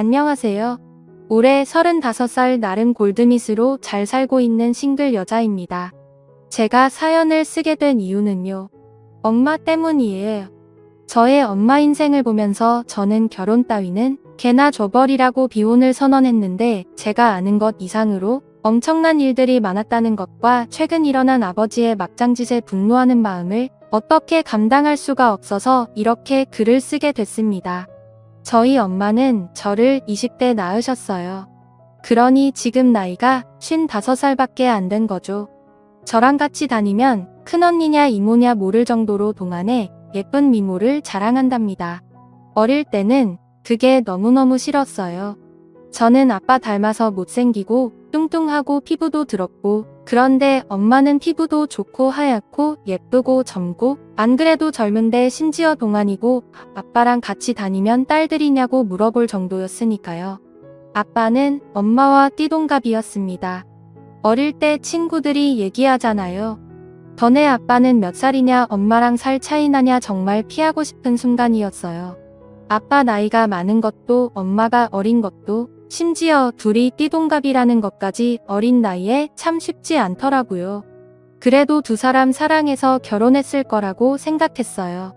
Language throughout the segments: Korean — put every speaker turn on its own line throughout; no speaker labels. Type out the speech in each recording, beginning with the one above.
안녕하세요. 올해 35살 나름 골드밋으로 잘 살고 있는 싱글 여자입니다. 제가 사연을 쓰게 된 이유는요. 엄마 때문이에요. 저의 엄마 인생을 보면서 저는 결혼 따위는 개나 줘버리라고 비혼을 선언했는데 제가 아는 것 이상으로 엄청난 일들이 많았다는 것과 최근 일어난 아버지의 막장짓에 분노하는 마음을 어떻게 감당할 수가 없어서 이렇게 글을 쓰게 됐습니다. 저희 엄마는 저를 20대 낳으셨어요. 그러니 지금 나이가 55살밖에 안 된 거죠. 저랑 같이 다니면 큰언니냐 이모냐 모를 정도로 동안에 예쁜 미모를 자랑한답니다. 어릴 때는 그게 너무너무 싫었어요. 저는 아빠 닮아서 못생기고 뚱뚱하고 피부도 더럽고 그런데 엄마는 피부도 좋고 하얗고 예쁘고 젊고 안 그래도 젊은데 심지어 동안이고 아빠랑 같이 다니면 딸들이냐고 물어볼 정도였으니까요. 아빠는 엄마와 띠동갑이었습니다. 어릴 때 친구들이 얘기하잖아요. 너네 아빠는 몇 살이냐 엄마랑 살 차이 나냐 정말 피하고 싶은 순간이었어요. 아빠 나이가 많은 것도 엄마가 어린 것도 심지어 둘이 띠동갑이라는 것까지 어린 나이에 참 쉽지 않더라고요. 그래도 두 사람 사랑해서 결혼했을 거라고 생각했어요.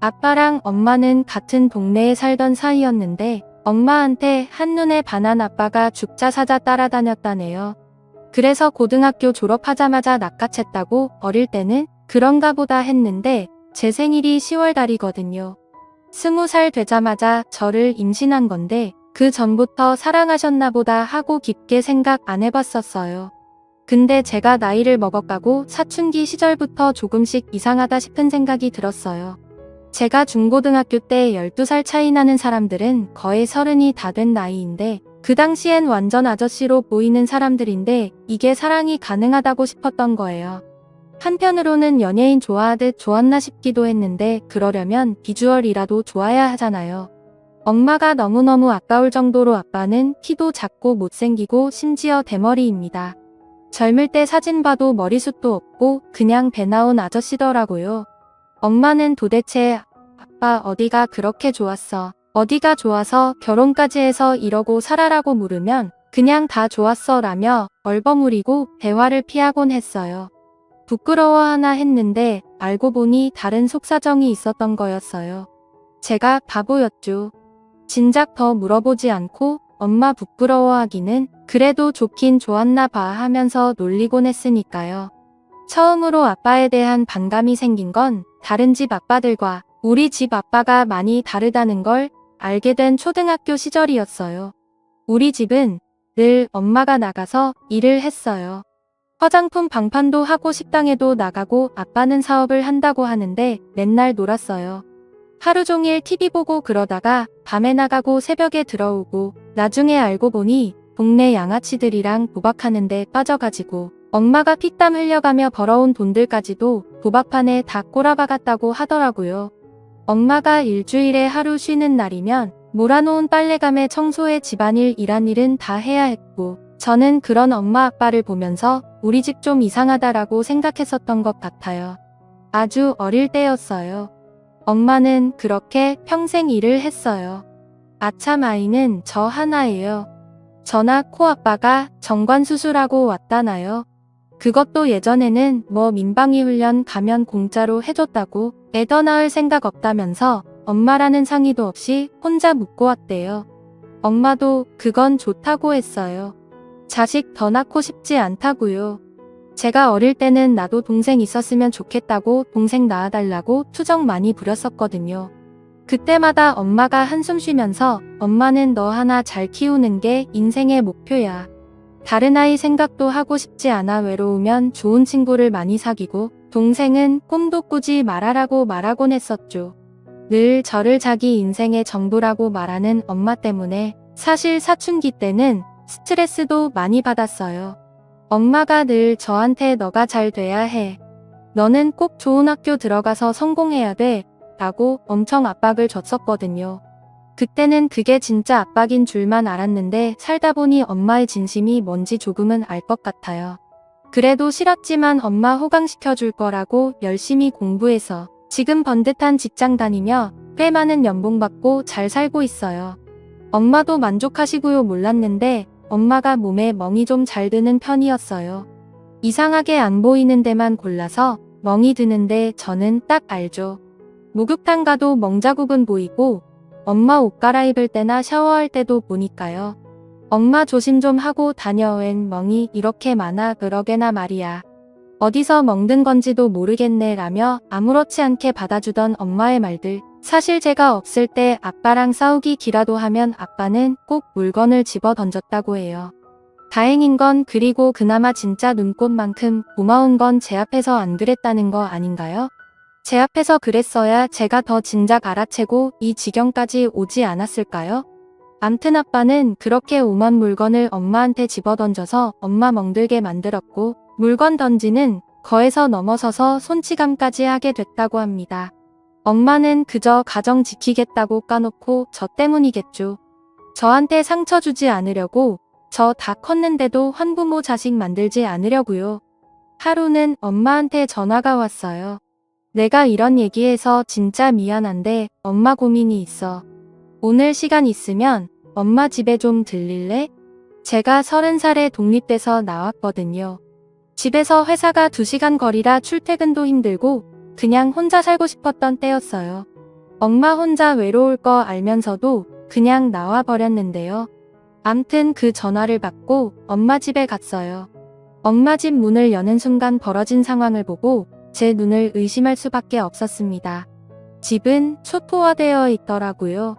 아빠랑 엄마는 같은 동네에 살던 사이였는데 엄마한테 한눈에 반한 아빠가 죽자 사자 따라다녔다네요. 그래서 고등학교 졸업하자마자 낚아챘다고 어릴 때는 그런가 보다 했는데 제 생일이 10월 달이거든요. 스무 살 되자마자 저를 임신한 건데 그 전부터 사랑하셨나 보다 하고 깊게 생각 안 해봤었어요. 근데 제가 나이를 먹어가고 사춘기 시절부터 조금씩 이상하다 싶은 생각이 들었어요. 제가 중고등학교 때 12살 차이 나는 사람들은 거의 서른이 다 된 나이인데 그 당시엔 완전 아저씨로 보이는 사람들인데 이게 사랑이 가능하다고 싶었던 거예요. 한편으로는 연예인 좋아하듯 좋았나 싶기도 했는데 그러려면 비주얼이라도 좋아야 하잖아요. 엄마가 너무너무 아까울 정도로 아빠는 키도 작고 못생기고 심지어 대머리입니다. 젊을 때 사진 봐도 머리숱도 없고 그냥 배 나온 아저씨더라고요. 엄마는 도대체 아빠 어디가 그렇게 좋았어? 어디가 좋아서 결혼까지 해서 이러고 살아라고 물으면 그냥 다 좋았어 라며 얼버무리고 대화를 피하곤 했어요. 부끄러워하나 했는데 알고 보니 다른 속사정이 있었던 거였어요. 제가 바보였죠. 진작 더 물어보지 않고 엄마 부끄러워하기는 그래도 좋긴 좋았나 봐 하면서 놀리곤 했으니까요. 처음으로 아빠에 대한 반감이 생긴 건 다른 집 아빠들과 우리 집 아빠가 많이 다르다는 걸 알게 된 초등학교 시절이었어요. 우리 집은 늘 엄마가 나가서 일을 했어요. 화장품 방판도 하고 식당에도 나가고 아빠는 사업을 한다고 하는데 맨날 놀았어요. 하루 종일 TV 보고 그러다가 밤에 나가고 새벽에 들어오고 나중에 알고 보니 동네 양아치들이랑 도박하는데 빠져가지고 엄마가 피땀 흘려가며 벌어온 돈들까지도 도박판에 다 꼬라박았다고 하더라고요. 엄마가 일주일에 하루 쉬는 날이면 몰아놓은 빨래감에 청소에 집안일 일한 일은 다 해야 했고 저는 그런 엄마 아빠를 보면서 우리 집 좀 이상하다라고 생각했었던 것 같아요. 아주 어릴 때였어요. 엄마는 그렇게 평생 일을 했어요. 아참 아이는 저 하나예요. 저나 코아빠가 정관수술하고 왔다나요. 그것도 예전에는 뭐 민방위 훈련 가면 공짜로 해줬다고 애더 낳을 생각 없다면서 엄마라는 상의도 없이 혼자 묵고 왔대요. 엄마도 그건 좋다고 했어요. 자식 더 낳고 싶지 않다고요. 제가 어릴 때는 나도 동생 있었으면 좋겠다고 동생 낳아달라고 투정 많이 부렸었거든요. 그때마다 엄마가 한숨 쉬면서 엄마는 너 하나 잘 키우는 게 인생의 목표야. 다른 아이 생각도 하고 싶지 않아 외로우면 좋은 친구를 많이 사귀고 동생은 꿈도 꾸지 말아라고 말하곤 했었죠. 늘 저를 자기 인생의 전부라고 말하는 엄마 때문에 사실 사춘기 때는 스트레스도 많이 받았어요. 엄마가 늘 저한테 너가 잘 돼야 해. 너는 꼭 좋은 학교 들어가서 성공해야 돼. 라고 엄청 압박을 줬었거든요. 그때는 그게 진짜 압박인 줄만 알았는데 살다 보니 엄마의 진심이 뭔지 조금은 알 것 같아요. 그래도 싫었지만 엄마 호강시켜줄 거라고 열심히 공부해서 지금 번듯한 직장 다니며 꽤 많은 연봉 받고 잘 살고 있어요. 엄마도 만족하시고요 몰랐는데 엄마가 몸에 멍이 좀 잘 드는 편이었어요. 이상하게 안 보이는 데만 골라서 멍이 드는데 저는 딱 알죠. 목욕탕 가도 멍자국은 보이고 엄마 옷 갈아입을 때나 샤워할 때도 보니까요. 엄마 조심 좀 하고 다녀 웬 멍이 이렇게 많아 그러게나 말이야. 어디서 멍든 건지도 모르겠네 라며 아무렇지 않게 받아주던 엄마의 말들. 사실 제가 없을 때 아빠랑 싸우기 기라도 하면 아빠는 꼭 물건을 집어 던졌다고 해요. 다행인 건 그리고 그나마 진짜 눈꽃만큼 고마운 건 제 앞에서 안 그랬다는 거 아닌가요? 제 앞에서 그랬어야 제가 더 진작 알아채고 이 지경까지 오지 않았을까요? 암튼 아빠는 그렇게 오만 물건을 엄마한테 집어던져서 엄마 멍들게 만들었고 물건 던지는 거에서 넘어서서 손치감까지 하게 됐다고 합니다. 엄마는 그저 가정 지키겠다고 까놓고 저 때문이겠죠. 저한테 상처 주지 않으려고 저 다 컸는데도 환부모 자식 만들지 않으려고요. 하루는 엄마한테 전화가 왔어요. 내가 이런 얘기해서 진짜 미안한데 엄마 고민이 있어. 오늘 시간 있으면 엄마 집에 좀 들릴래? 제가 서른 살에 독립돼서 나왔거든요. 집에서 회사가 2시간 거리라 출퇴근도 힘들고 그냥 혼자 살고 싶었던 때였어요. 엄마 혼자 외로울 거 알면서도 그냥 나와 버렸는데요. 암튼 그 전화를 받고 엄마 집에 갔어요. 엄마 집 문을 여는 순간 벌어진 상황을 보고 제 눈을 의심할 수밖에 없었습니다. 집은 초토화되어 있더라고요.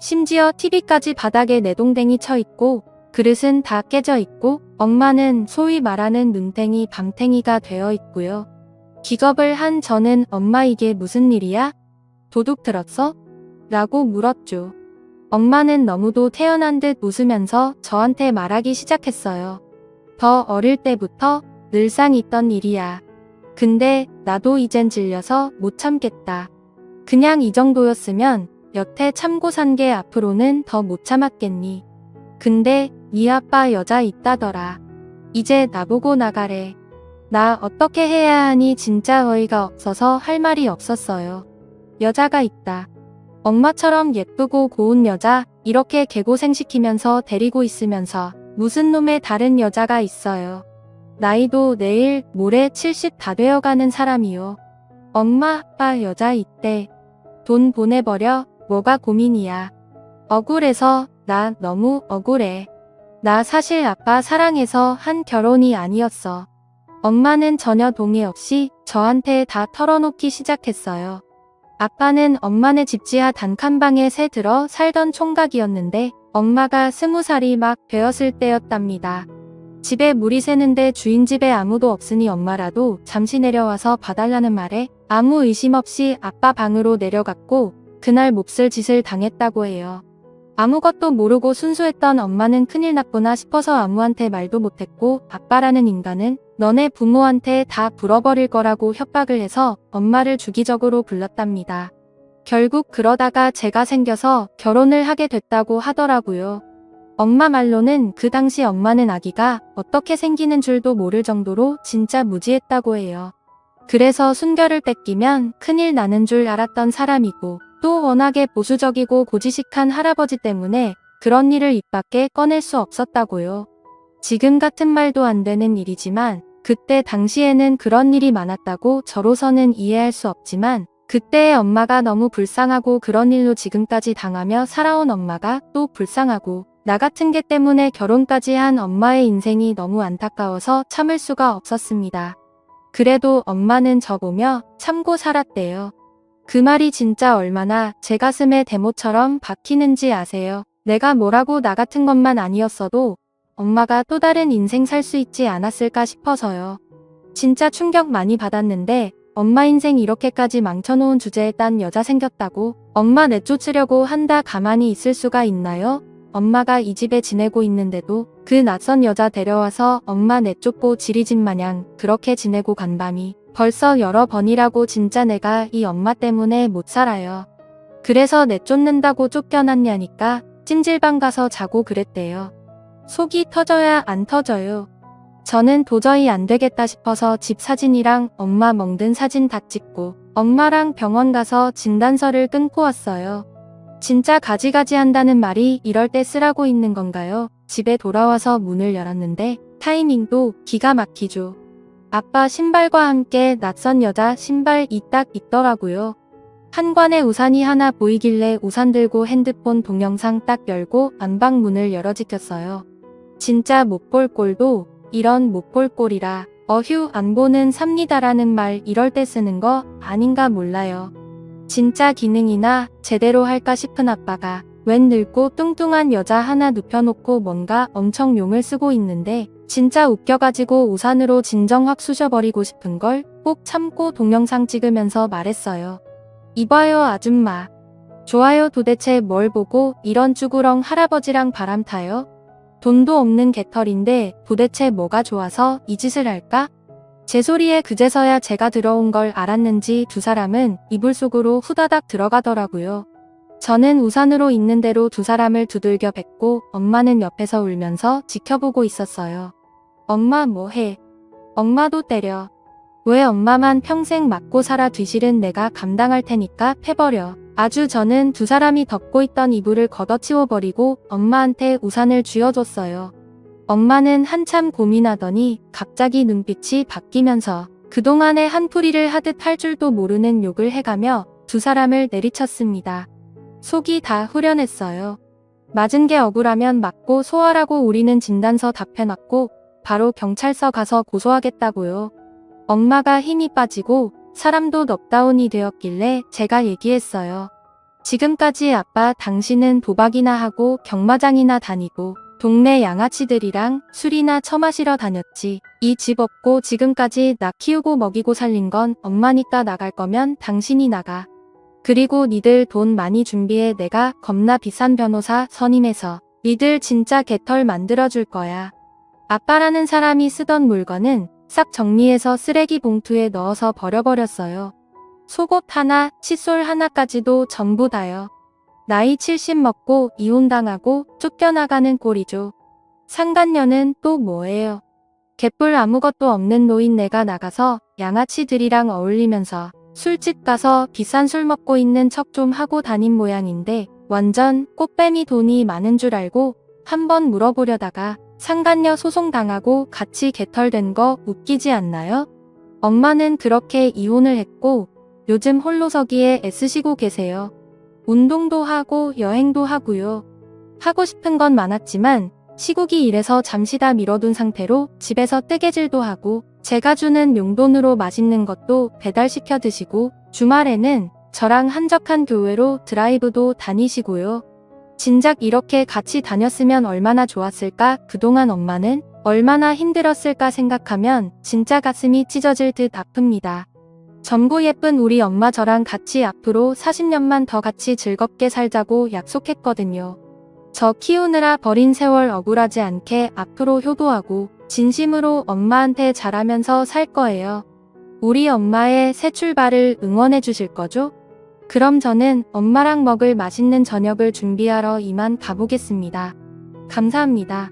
심지어 TV까지 바닥에 내동댕이 쳐 있고 그릇은 다 깨져 있고 엄마는 소위 말하는 눈탱이 밤탱이가 되어 있고요. 기겁을 한 저는 엄마 이게 무슨 일이야? 도둑 들었어? 라고 물었죠. 엄마는 너무도 태어난 듯 웃으면서 저한테 말하기 시작했어요. 더 어릴 때부터 늘상 있던 일이야. 근데 나도 이젠 질려서 못 참겠다. 그냥 이 정도였으면 여태 참고 산 게 앞으로는 더 못 참았겠니. 근데 네 아빠 여자 있다더라. 이제 나보고 나가래. 나 어떻게 해야 하니 진짜 어이가 없어서 할 말이 없었어요. 여자가 있다. 엄마처럼 예쁘고 고운 여자 이렇게 개고생시키면서 데리고 있으면서 무슨 놈의 다른 여자가 있어요. 나이도 내일 모레 70 다 되어가는 사람이요. 엄마 아빠 여자 있대. 돈 보내버려 뭐가 고민이야. 억울해서 나 너무 억울해. 나 사실 아빠 사랑해서 한 결혼이 아니었어. 엄마는 전혀 동의 없이 저한테 다 털어놓기 시작했어요. 아빠는 엄마네 집 지하 단칸방에 새 들어 살던 총각이었는데 엄마가 스무 살이 막 되었을 때였답니다. 집에 물이 새는데 주인 집에 아무도 없으니 엄마라도 잠시 내려와서 봐달라는 말에 아무 의심 없이 아빠 방으로 내려갔고 그날 몹쓸 짓을 당했다고 해요. 아무것도 모르고 순수했던 엄마는 큰일 났구나 싶어서 아무한테 말도 못했고 아빠라는 인간은 너네 부모한테 다 불어버릴 거라고 협박을 해서 엄마를 주기적으로 불렀답니다. 결국 그러다가 제가 생겨서 결혼을 하게 됐다고 하더라고요. 엄마 말로는 그 당시 엄마는 아기가 어떻게 생기는 줄도 모를 정도로 진짜 무지했다고 해요. 그래서 순결을 뺏기면 큰일 나는 줄 알았던 사람이고 또 워낙에 보수적이고 고지식한 할아버지 때문에 그런 일을 입 밖에 꺼낼 수 없었다고요. 지금 같은 말도 안 되는 일이지만 그때 당시에는 그런 일이 많았다고 저로서는 이해할 수 없지만 그때의 엄마가 너무 불쌍하고 그런 일로 지금까지 당하며 살아온 엄마가 또 불쌍하고 나 같은 게 때문에 결혼까지 한 엄마의 인생이 너무 안타까워서 참을 수가 없었습니다. 그래도 엄마는 저 보며 참고 살았대요. 그 말이 진짜 얼마나 제 가슴에 대모처럼 박히는지 아세요? 내가 뭐라고 나 같은 것만 아니었어도 엄마가 또 다른 인생 살 수 있지 않았을까 싶어서요. 진짜 충격 많이 받았는데 엄마 인생 이렇게까지 망쳐놓은 주제에 딴 여자 생겼다고 엄마 내쫓으려고 한다 가만히 있을 수가 있나요? 엄마가 이 집에 지내고 있는데도 그 낯선 여자 데려와서 엄마 내쫓고 지리집 마냥 그렇게 지내고 간 밤이 벌써 여러 번이라고 진짜 내가 이 엄마 때문에 못 살아요. 그래서 내쫓는다고 쫓겨났냐니까 찜질방 가서 자고 그랬대요. 속이 터져야 안 터져요. 저는 도저히 안 되겠다 싶어서 집 사진이랑 엄마 멍든 사진 다 찍고 엄마랑 병원 가서 진단서를 끊고 왔어요. 진짜 가지가지 한다는 말이 이럴 때 쓰라고 있는 건가요? 집에 돌아와서 문을 열었는데 타이밍도 기가 막히죠. 아빠 신발과 함께 낯선 여자 신발 이 딱 있더라고요. 한관에 우산이 하나 보이길래 우산 들고 핸드폰 동영상 딱 열고 안방 문을 열어 지켰어요. 진짜 못 볼 꼴도 이런 못 볼 꼴이라 어휴 안 보는 삽니다라는 말 이럴 때 쓰는 거 아닌가 몰라요. 진짜 기능이나 제대로 할까 싶은 아빠가 웬 늙고 뚱뚱한 여자 하나 눕혀놓고 뭔가 엄청 용을 쓰고 있는데 진짜 웃겨가지고 우산으로 진정 확 쑤셔버리고 싶은 걸 꼭 참고 동영상 찍으면서 말했어요. 이봐요 아줌마. 좋아요 도대체 뭘 보고 이런 쭈구렁 할아버지랑 바람 타요? 돈도 없는 개털인데 도대체 뭐가 좋아서 이 짓을 할까? 제 소리에 그제서야 제가 들어온 걸 알았는지 두 사람은 이불 속으로 후다닥 들어가더라고요. 저는 우산으로 있는 대로 두 사람을 두들겨 뱉고 엄마는 옆에서 울면서 지켜보고 있었어요. 엄마 뭐해? 엄마도 때려. 왜 엄마만 평생 맞고 살아 뒤실은 내가 감당할 테니까 패버려. 아주 저는 두 사람이 덮고 있던 이불을 걷어치워버리고 엄마한테 우산을 쥐어줬어요. 엄마는 한참 고민하더니 갑자기 눈빛이 바뀌면서 그동안에 한풀이를 하듯 할 줄도 모르는 욕을 해가며 두 사람을 내리쳤습니다. 속이 다 후련했어요. 맞은 게 억울하면 맞고 소화라고 우리는 진단서 답해놨고 바로 경찰서 가서 고소하겠다고요. 엄마가 힘이 빠지고 사람도 넉다운이 되었길래 제가 얘기했어요. 지금까지 아빠 당신은 도박이나 하고 경마장이나 다니고 동네 양아치들이랑 술이나 처마시러 다녔지. 이 집 없고 지금까지 나 키우고 먹이고 살린 건 엄마니까 나갈 거면 당신이 나가. 그리고 니들 돈 많이 준비해 내가 겁나 비싼 변호사 선임해서 니들 진짜 개털 만들어줄 거야. 아빠라는 사람이 쓰던 물건은 싹 정리해서 쓰레기 봉투에 넣어서 버려버렸어요. 속옷 하나, 칫솔 하나까지도 전부 다요. 나이 70 먹고 이혼당하고 쫓겨나가는 꼴이죠. 상간녀는 또 뭐예요? 개뿔 아무것도 없는 노인네가 나가서 양아치들이랑 어울리면서 술집 가서 비싼 술 먹고 있는 척 좀 하고 다닌 모양인데 완전 꽃뱀이 돈이 많은 줄 알고 한번 물어보려다가 상간녀 소송당하고 같이 개털된 거 웃기지 않나요? 엄마는 그렇게 이혼을 했고 요즘 홀로서기에 애쓰시고 계세요. 운동도 하고 여행도 하고요. 하고 싶은 건 많았지만 시국이 이래서 잠시 다 미뤄둔 상태로 집에서 뜨개질도 하고 제가 주는 용돈으로 맛있는 것도 배달시켜 드시고 주말에는 저랑 한적한 교회로 드라이브도 다니시고요. 진작 이렇게 같이 다녔으면 얼마나 좋았을까 그동안 엄마는 얼마나 힘들었을까 생각하면 진짜 가슴이 찢어질 듯 아픕니다. 젊고 예쁜 우리 엄마 저랑 같이 앞으로 40년만 더 같이 즐겁게 살자고 약속했거든요. 저 키우느라 버린 세월 억울하지 않게 앞으로 효도하고 진심으로 엄마한테 잘하면서 살 거예요. 우리 엄마의 새 출발을 응원해 주실 거죠? 그럼 저는 엄마랑 먹을 맛있는 저녁을 준비하러 이만 가보겠습니다. 감사합니다.